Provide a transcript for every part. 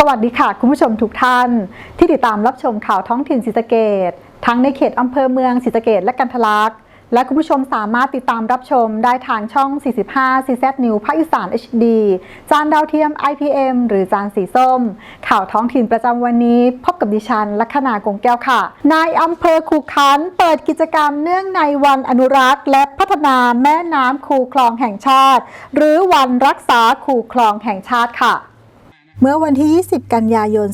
สวัสดีค่ะคุณผู้ชมทุกท่าน ที่ติดตามรับชมข่าวท้องถิ่นศรีสะเกดทั้งในเขตอำเภอเมืองศรีสะเกดและกันทะลักษ์และคุณผู้ชมสามารถติดตามรับชมได้ทางช่อง 45 CZ New ภาคอีสาน HD จานดาวเทียม IPM หรือจานสีส้ม ข่าวท้องถิ่นประจำวันนี้ พบกับดิฉัน ลัคนากงแก้วค่ะ นายอำเภอคูขันเปิดกิจกรรมเนื่องในวันอนุรักษ์ และพัฒนาแม่น้ำคูคลองแห่งชาติ หรือวันรักษาคูคลองแห่งชาติค่ะ เมื่อวันที่ 20 กันยายน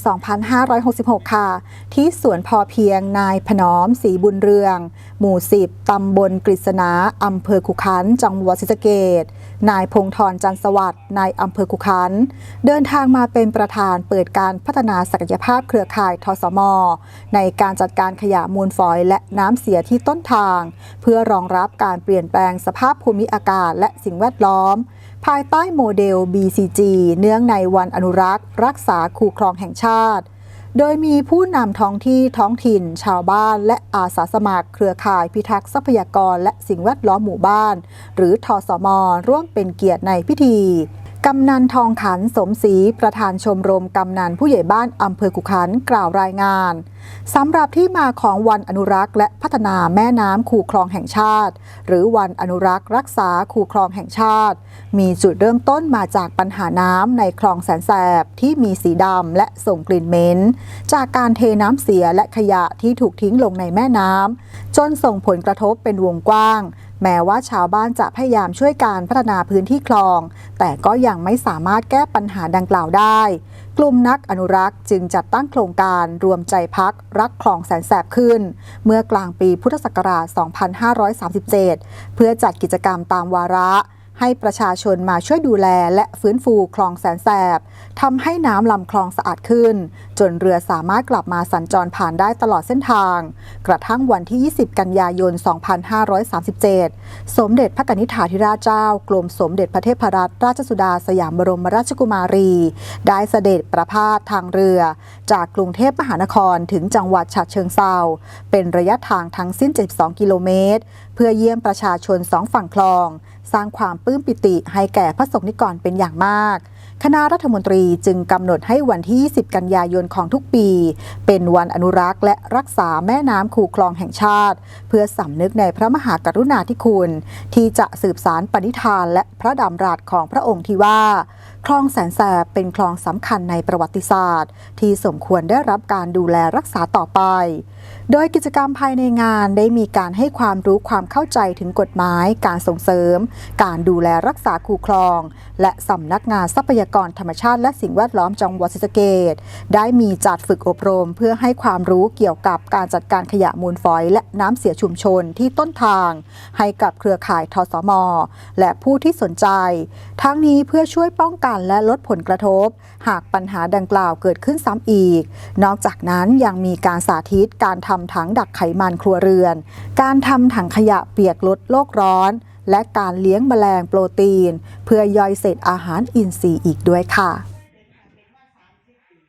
2566 ค่ะ ที่สวนพอเพียงนายพนอมศรีบุญเรือง หมู่ 10 ตำบลกฤษณาอำเภอขุขัน จังหวัดศรีสะเกดนายพงธรจันสวัสดิ์นายอำเภอขุขัน เดินทางมาเป็นประธานเปิดการพัฒนาศักยภาพเครือข่ายทสม ในการจัดการขยะมูลฝอยและน้ำเสียที่ต้นทาง เพื่อรองรับการเปลี่ยนแปลงสภาพภูมิอากาศและสิ่งแวดล้อม ภายใต้โมเดล BCG เนื่องในวันอนุรักษ์ รักษาคูคลองแห่งชาติ โดยมีผู้นำท้องที่ท้องถิ่น ชาวบ้าน และอาสาสมัคร เครือข่ายพิทักษ์ทรัพยากรและสิ่งแวดล้อมหมู่บ้าน หรือทอสมร่วมเป็นเกียรติในพิธี กำนันทองขันสมศรีประธานชมรมกำนันผู้ใหญ่บ้านอำเภอกุขันกล่าวรายงานสำหรับที่มาของวันอนุรักษ์ และพัฒนาแม่น้ำคูคลองแห่งชาติ หรือวันอนุรักษ์ รักษาคูคลองแห่งชาติ มีจุดเริ่มต้นมาจากปัญหาน้ำในคลองแสนแสบที่มีสีดำและส่งกลิ่นเหม็นจากการเทน้ำเสียและขยะที่ถูกทิ้งลงในแม่น้ำจนส่งผลกระทบเป็นวงกว้าง แม้ว่าชาวบ้านจะพยายามช่วยการพัฒนาพื้นที่คลอง แต่ก็ยังไม่สามารถแก้ปัญหาดังกล่าวได้ กลุ่มนักอนุรักษ์จึงจัดตั้งโครงการรวมใจพักรักคลองแสนแสบขึ้น เมื่อกลางปีพุทธศักราช 2537 เพื่อจัดกิจกรรมตามวาระ ให้ประชาชนมาช่วยดูแลและฟื้นฟูคลองแสนแสบทำให้น้ำลำคลองสะอาดขึ้น จนเรือสามารถกลับมาสัญจรผ่านได้ตลอดเส้นทาง กระทั่งวันที่ 20 กันยายน 2537 สมเด็จพระกนิษฐาธิราชเจ้ากรมสมเด็จพระเทพรัตนราชสุดาสยามบรมราชกุมารี ได้เสด็จประพาสทางเรือ จากกรุงเทพมหานครถึงจังหวัดฉะเชิงเซาเป็นระยะทางทั้งสิ้น 72 กิโลเมตร เพื่อเยี่ยมประชาชนสองฝั่งคลอง สร้างความปลื้มปิติให้แก่พระสงฆ์นิกรเป็นอย่างมาก คณะรัฐมนตรีจึงกำหนดให้วันที่ 20 กันยายนของทุกปี เป็นวันอนุรักษ์และรักษาแม่น้ำคูคลองแห่งชาติ เพื่อสำนึกในพระมหากรุณาธิคุณ ที่จะสืบสารปณิธานและพระดำรัสของพระองค์ที่ว่า คลองแสนแสบเป็นคลองสำคัญในประวัติศาสตร์ ที่สมควรได้รับการดูแลรักษาต่อไป โดยกิจกรรมภายในงานได้มีการให้ความรู้ความเข้าใจถึงกฎหมาย การส่งเสริม การดูแลรักษาคูคลอง และสำนักงานทรัพยากรธรรมชาติและสิ่งแวดล้อมจังหวัดศรีสะเกษได้มีจัดฝึกอบรม เพื่อให้ความรู้เกี่ยวกับการจัดการขยะมูลฝอย และน้ำเสียชุมชนที่ต้นทาง ให้กับเครือข่ายทสม และผู้ที่สนใจ ทั้งนี้เพื่อช่วยป้องกันกันและลดผลกระทบ หากปัญหาดังกล่าวเกิดขึ้นซ้ำอีก นอกจากนั้นยังมีการสาธิตการทำถังดักไขมันครัวเรือน การทำถังขยะเปียกลดโลกร้อน และการเลี้ยงแมลงโปรตีน เพื่อย่อยเศษอาหารอินทรีย์อีกด้วยค่ะ